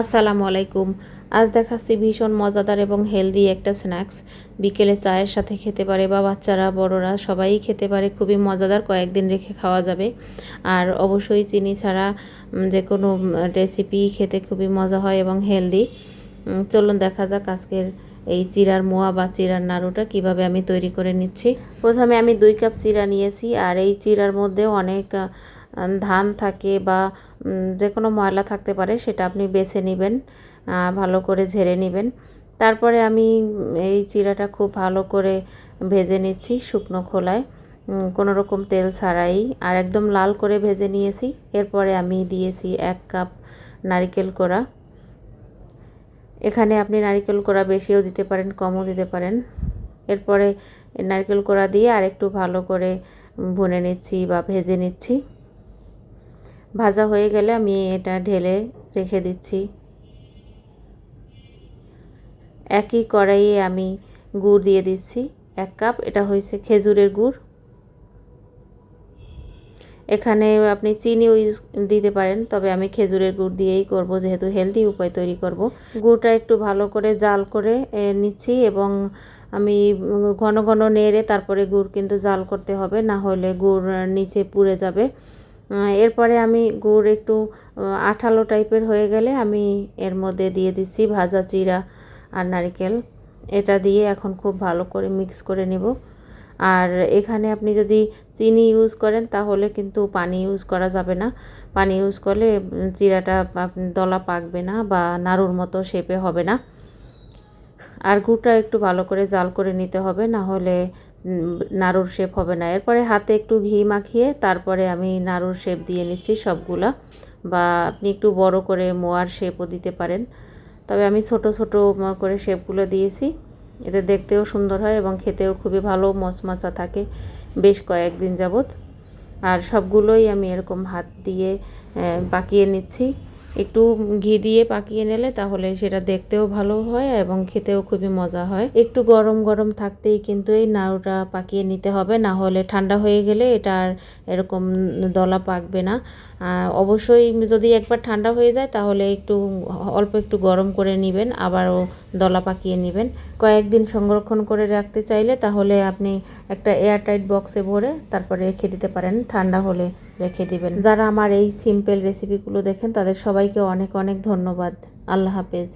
আসসালামু আলাইকুম। আজ দেখাচ্ছি ভীষণ মজাদার এবং হেলদি একটা স্ন্যাক্স। বিকেলে চায়ের সাথে খেতে পারে বা বাচ্চারা, বড়রা, সবাই খেতে পারে। খুবই মজাদার, কয়েকদিন রেখে খাওয়া যাবে। আর অবশ্যই চিনি ছাড়া যে কোনো রেসিপি খেতে খুবই মজা হয় এবং হেলদি। চলুন দেখা যাক আজকের এই চিরার মোয়া বা চিরার নাড়ুটা কীভাবে আমি তৈরি করে নিচ্ছি। প্রথমে আমি দুই কাপ চিরা নিয়েছি। আর এই চিরার মধ্যে অনেক ধান থাকে বা যে কোনো ময়লা থাকতে পারে, সেটা আপনি বেছে নেবেন ভালো করে ঝেড়ে নেবেন। তারপরে আমি এই চিরাটা খুব ভালো করে ভেজে নিচ্ছি শুকনো খোলায়। কোনো রকম তেল ছাড়াই আর একদম লাল করে ভেজে নিয়েছি। এরপরে আমি দিয়েছি এক কাপ নারিকেল কোড়া। এখানে আপনি নারিকেল কোড়া বেশিও দিতে পারেন, কমও দিতে পারেন। এরপরে নারকেল কোড়া দিয়ে আরেকটু ভালো করে ভুনে নিচ্ছি বা ভেজে নিচ্ছি। ভাজা হয়ে গেলে আমি এটা ঢেলে রেখে দিচ্ছি। একই কড়াইয়ে আমি গুড় দিয়ে দিচ্ছি। এক কাপ, এটা হয়েছে খেজুরের গুড়। এখানে আপনি চিনিও ইউজ দিতে পারেন, তবে আমি খেজুরের গুড় দিয়েই করব, যেহেতু হেলদি উপায় তৈরি করব। গুড়টা একটু ভালো করে জাল করে নিচ্ছি এবং আমি ঘন ঘন নেড়ে তারপরে গুড় কিন্তু জাল করতে হবে, না হলে গুড় নিচে পুড়ে যাবে। এরপরে আমি গুড় একটু আঠালো টাইপের হয়ে গেলে আমি এর মধ্যে দিয়ে দিচ্ছি ভাজা চিরা আর নারকেল। এটা দিয়ে এখন খুব ভালো করে মিক্স করে নেব। আর এখানে আপনি যদি চিনি ইউজ করেন তাহলে কিন্তু পানি ইউজ করা যাবে না। পানি ইউজ করলে চিরাটা দলা পাকবে না বা নাড়ুর মতো শেপে হবে না। আর গুড়টা একটু ভালো করে জাল করে নিতে হবে, না হলে নাড়ুর শেপ হবে না। এরপরে হাতে একটু ঘি মাখিয়ে তারপরে আমি নাড়ুর শেপ দিয়ে নিচ্ছি সবগুলা বা আপনি একটু বড় করে মোয়ার শেপও দিতে পারেন। তবে আমি ছোট ছোট করে শেপগুলো দিয়েছি। এতে দেখতেও সুন্দর হয় এবং খেতেও খুবই ভালো, মচমচা থাকে বেশ কয়েকদিন যাবত আর সবগুলোই আমি এরকম হাত দিয়ে পাকিয়ে নিচ্ছি। একটু ঘি দিয়ে পাকিয়ে নিলে তাহলে সেটা দেখতেও ভালো হয় এবং খেতেও খুবই মজা হয়। একটু গরম গরম থাকতেই কিন্তু এই নাড়ুটা পাকিয়ে নিতে হবে, না হলে ঠান্ডা হয়ে গেলে এটা আর এরকম দলা পাকবে না। অবশ্যই যদি একবার ঠান্ডা হয়ে যায় তাহলে একটু অল্প একটু গরম করে নেবেন, আবারও দলা পাকিয়ে নেবেন। কয়েকদিন সংরক্ষণ করে রাখতে চাইলে তাহলে আপনি একটা এয়ারটাইট বক্সে ভরে তারপরে রেখে দিতে পারেন, ঠান্ডা হলে রেখে দিবেন। যারা আমার এই সিম্পল রেসিপিগুলো দেখেন তাদের সবাইকে অনেক অনেক ধন্যবাদ। আল্লাহ হাফেজ।